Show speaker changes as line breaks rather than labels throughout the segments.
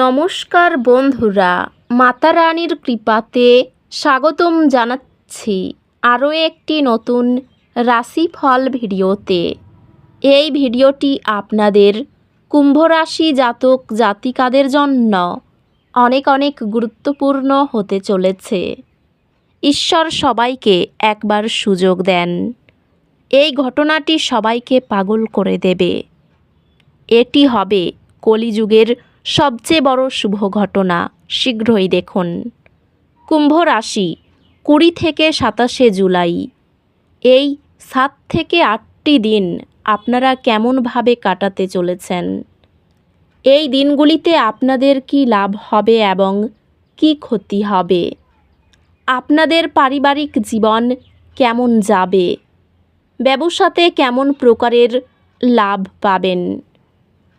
নমস্কার বন্ধুরা মাতা রানীর কৃপাতে স্বাগতম জানাচ্ছি আরও একটি নতুন রাশিফল ভিডিওতে। এই ভিডিওটি আপনাদের কুম্ভ রাশি জাতক জাতিকাদের জন্য অনেক অনেক গুরুত্বপূর্ণ হতে চলেছে। ঈশ্বর সবাইকে একবার সুযোগ দেন। এই ঘটনাটি সবাইকে পাগল করে দেবে। এটি হবে কলিযুগের সবচেয়ে বড় শুভ ঘটনা, শীঘ্রই দেখুন। কুম্ভ রাশি, কুড়ি থেকে সাতাশে জুলাই। এই সাত থেকে আটটি দিন আপনারা কেমনভাবে কাটাতে চলেছেন? এই দিনগুলিতে আপনাদের কি লাভ হবে এবং কি ক্ষতি হবে? আপনাদের পারিবারিক জীবন কেমন যাবে? ব্যবসাতে কেমন প্রকারের লাভ পাবেন?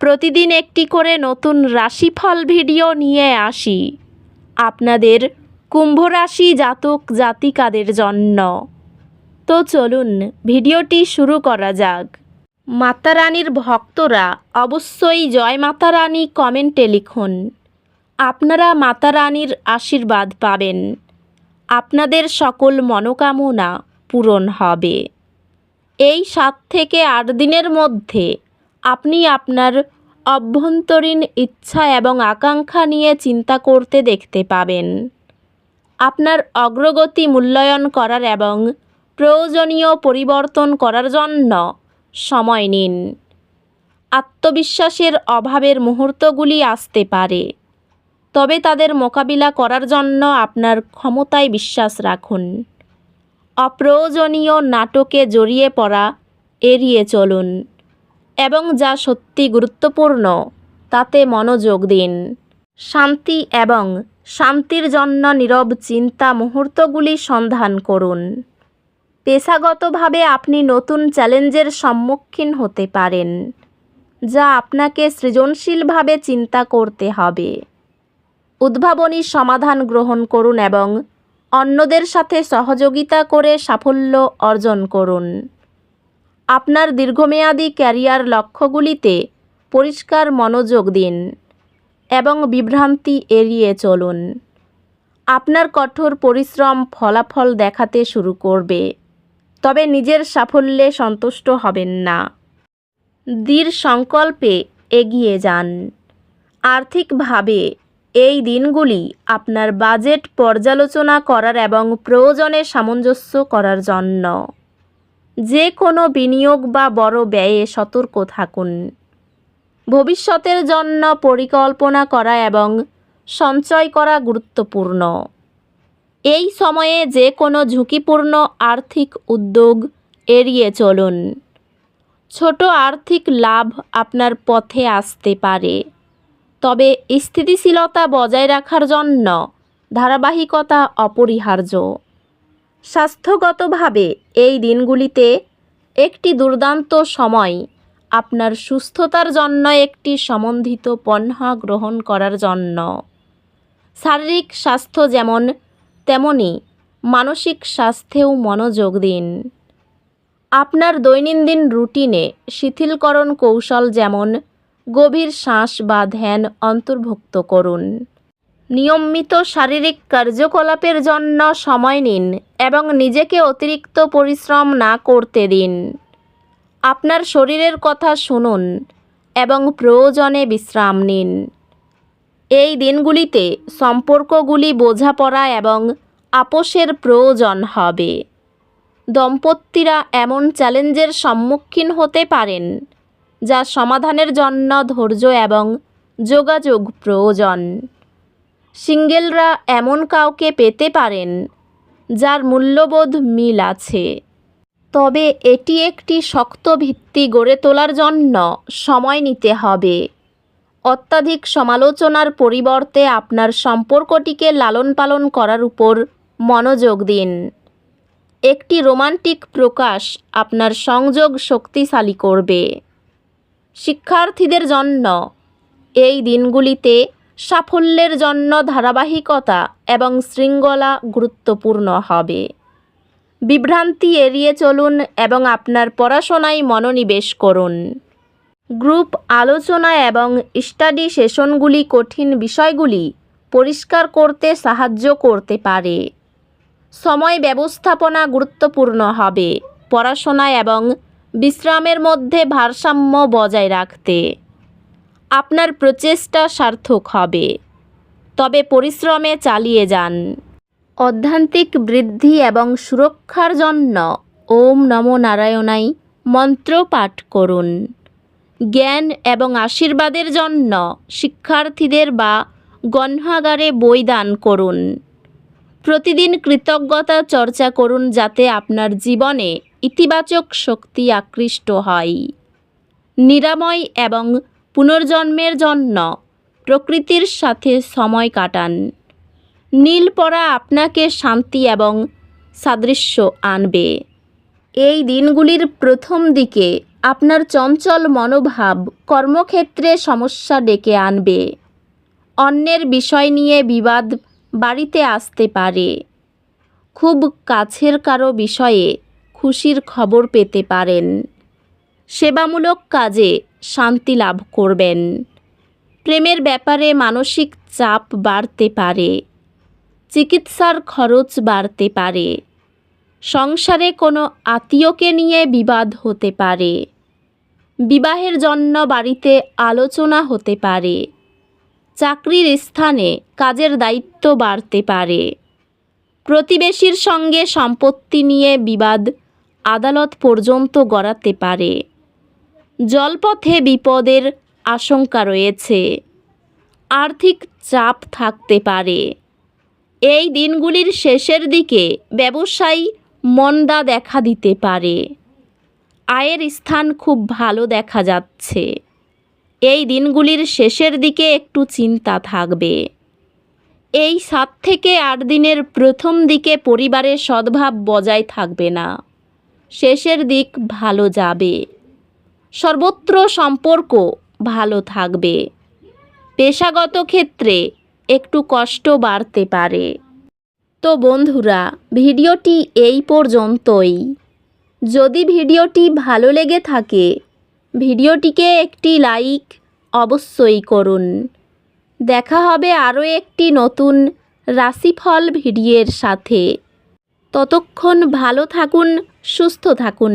প্রতিদিন একটি করে নতুন রাশিফল ভিডিও নিয়ে আসি। আপনাদের কুম্ভ রাশি জাতক জাতিকাদের জন্য। তো চলুন ভিডিওটি শুরু করা যাক। মাতা রানীর ভক্তরা অবশ্যই জয় মাতা রানী কমেন্টে লিখুন। আপনারা মাতা রানীর আশীর্বাদ পাবেন। আপনাদের সকল মনোকামনা পূরণ হবে। এই সাত থেকে আট দিনের মধ্যে আপনি আপনার অভ্যন্তরীণ ইচ্ছা এবং আকাঙ্ক্ষা নিয়ে চিন্তা করতে দেখতে পাবেন। আপনার অগ্রগতি মূল্যায়ন করার এবং প্রয়োজনীয় পরিবর্তন করার জন্য সময় নিন। আত্মবিশ্বাসের অভাবের মুহূর্তগুলি আসতে পারে। তবে তাদের মোকাবিলা করার জন্য আপনার ক্ষমতায় বিশ্বাস রাখুন। অপ্রয়োজনীয় নাটকে জড়িয়ে পড়া, এড়িয়ে চলুন। এবং যা সত্যি গুরুত্বপূর্ণ, তাতে মনোযোগ দিন। শান্তি এবং শান্তির জন্য নীরব চিন্তা মুহূর্তগুলি সন্ধান করুন। পেশাগতভাবে আপনি নতুন চ্যালেঞ্জের সম্মুখীন হতে পারেন, যা আপনাকে সৃজনশীলভাবে চিন্তা করতে হবে। উদ্ভাবনী সমাধান গ্রহণ করুন এবং অন্যদের সাথে সহযোগিতা করে সাফল্য অর্জন করুন। আপনার দীর্ঘমেয়াদী ক্যারিয়ার লক্ষ্যগুলিতে পরিষ্কার মনোযোগ দিন এবং বিভ্রান্তি এড়িয়ে চলুন। আপনার কঠোর পরিশ্রম ফলাফল দেখাতে শুরু করবে, তবে নিজের সাফল্যে সন্তুষ্ট হবেন না। দৃঢ় সংকল্পে এগিয়ে যান। আর্থিকভাবে এই দিনগুলি আপনার বাজেট পর্যালোচনা করার এবং প্রয়োজনে সামঞ্জস্য করার জন্য। যে কোনো বিনিয়োগ বা বড় ব্যয়ে সতর্ক থাকুন। ভবিষ্যতের জন্য পরিকল্পনা করা এবং সঞ্চয় করা গুরুত্বপূর্ণ। এই সময়ে যে কোনো ঝুঁকিপূর্ণ আর্থিক উদ্যোগ এড়িয়ে চলুন। ছোট আর্থিক লাভ আপনার পথে আসতে পারে। তবে স্থিতিশীলতা বজায় রাখার জন্য ধারাবাহিকতা অপরিহার্য। স্বাস্থ্যগতভাবে এই দিনগুলিতে একটি দুর্দান্ত সময় আপনার সুস্থতার জন্য একটি সমন্বিত পণ্য গ্রহণ করার জন্য। শারীরিক স্বাস্থ্য যেমন, তেমনি মানসিক স্বাস্থ্যেও মনোযোগ দিন। আপনার দৈনন্দিন রুটিনে শিথিলকরণ কৌশল যেমন, গভীর শ্বাস বা ধ্যান অন্তর্ভুক্ত করুন। নিয়মিত শারীরিক কার্যকলাপের জন্য সময় নিন এবং নিজেকে অতিরিক্ত পরিশ্রম না করতে দিন। আপনার শরীরের কথা শুনুন এবং প্রয়োজনে বিশ্রাম নিন। এই দিনগুলিতে সম্পর্কগুলি বোঝাপড়া এবং আপোষের প্রয়োজন হবে। দম্পতিরা এমন চ্যালেঞ্জের সম্মুখীন হতে পারেন, যা সমাধানের জন্য ধৈর্য এবং যোগাযোগ প্রয়োজন। সিঙ্গেলরা এমন কাউকে পেতে পারেন, যার মূল্যবোধ মিল আছে। তবে এটি একটি শক্ত ভিত্তি গড়ে তোলার জন্য সময় নিতে হবে। অত্যাধিক সমালোচনার পরিবর্তে আপনার সম্পর্কটিকে লালন পালন করার উপর মনোযোগ দিন। একটি রোমান্টিক প্রকাশ আপনার সংযোগ শক্তিশালী করবে। শিক্ষার্থীদের জন্য এই দিনগুলিতে সাফল্যের জন্য ধারাবাহিকতা এবং শৃঙ্খলা গুরুত্বপূর্ণ হবে। বিভ্রান্তি এড়িয়ে চলুন এবং আপনার পড়াশোনায় মনোনিবেশ করুন। গ্রুপ আলোচনা এবং স্টাডি সেশনগুলি কঠিন বিষয়গুলি পরিষ্কার করতে সাহায্য করতে পারে। সময় ব্যবস্থাপনা গুরুত্বপূর্ণ হবে। পড়াশোনা এবং বিশ্রামের মধ্যে ভারসাম্য বজায় রাখতে। আপনার প্রচেষ্টা সার্থক হবে। তবে পরিশ্রমে চালিয়ে যান। অধ্যান্তিক বৃদ্ধি এবং সুরক্ষার জন্য ওম নমো নারায়ণাই মন্ত্র পাঠ করুন। জ্ঞান এবং আশীর্বাদের জন্য শিক্ষার্থীদের বা গণ্যাগারে বই দান করুন। প্রতিদিন কৃতজ্ঞতা চর্চা করুন যাতে আপনার জীবনে ইতিবাচক শক্তি আকৃষ্ট হয়। নিরাময় এবং পুনর্জন্মের জন্য প্রকৃতির সাথে সময় কাটান। নীল পরা আপনাকে শান্তি এবং সাদৃশ্য আনবে। এই দিনগুলির প্রথম দিকে আপনার চঞ্চল মনোভাব কর্মক্ষেত্রে সমস্যা ডেকে আনবে। অন্যের বিষয় নিয়ে বিবাদ বাড়িতে আসতে পারে। খুব কাছের কারও বিষয়ে খুশির খবর পেতে পারেন। সেবামূলক কাজে শান্তি লাভ করবেন। প্রেমের ব্যাপারে মানসিক চাপ বাড়তে পারে, চিকিৎসার খরচ বাড়তে পারে, সংসারে কোনো আত্মীয়কে নিয়ে বিবাদ হতে পারে, বিবাহের জন্য বাড়িতে আলোচনা হতে পারে, চাকরির স্থানে কাজের দায়িত্ব বাড়তে পারে, প্রতিবেশীর সঙ্গে সম্পত্তি নিয়ে বিবাদ আদালত পর্যন্ত গড়াতে পারে। জলপথে বিপদের আশঙ্কা রয়েছে। আর্থিক চাপ থাকতে পারে। এই দিনগুলির শেষের দিকে ব্যবসায়ী মন্দা দেখা দিতে পারে। আয়ের স্থান খুব ভালো দেখা যাচ্ছে। এই দিনগুলির শেষের দিকে একটু চিন্তা থাকবে। এই সাত থেকে আট দিনের প্রথম দিকে পরিবারের সদ্ভাব বজায় থাকবে না। শেষের দিক ভালো যাবে। সর্বত্র সম্পর্ক ভালো থাকবে। পেশাগত ক্ষেত্রে একটু কষ্ট বাড়তে পারে। তো বন্ধুরা, ভিডিওটি এই পর্যন্তই। যদি ভিডিওটি ভালো লেগে থাকে, ভিডিওটিকে একটি লাইক অবশ্যই করুন। দেখা হবে আরও একটি নতুন রাশিফল ভিডিওর সাথে। ততক্ষণ ভালো থাকুন, সুস্থ থাকুন।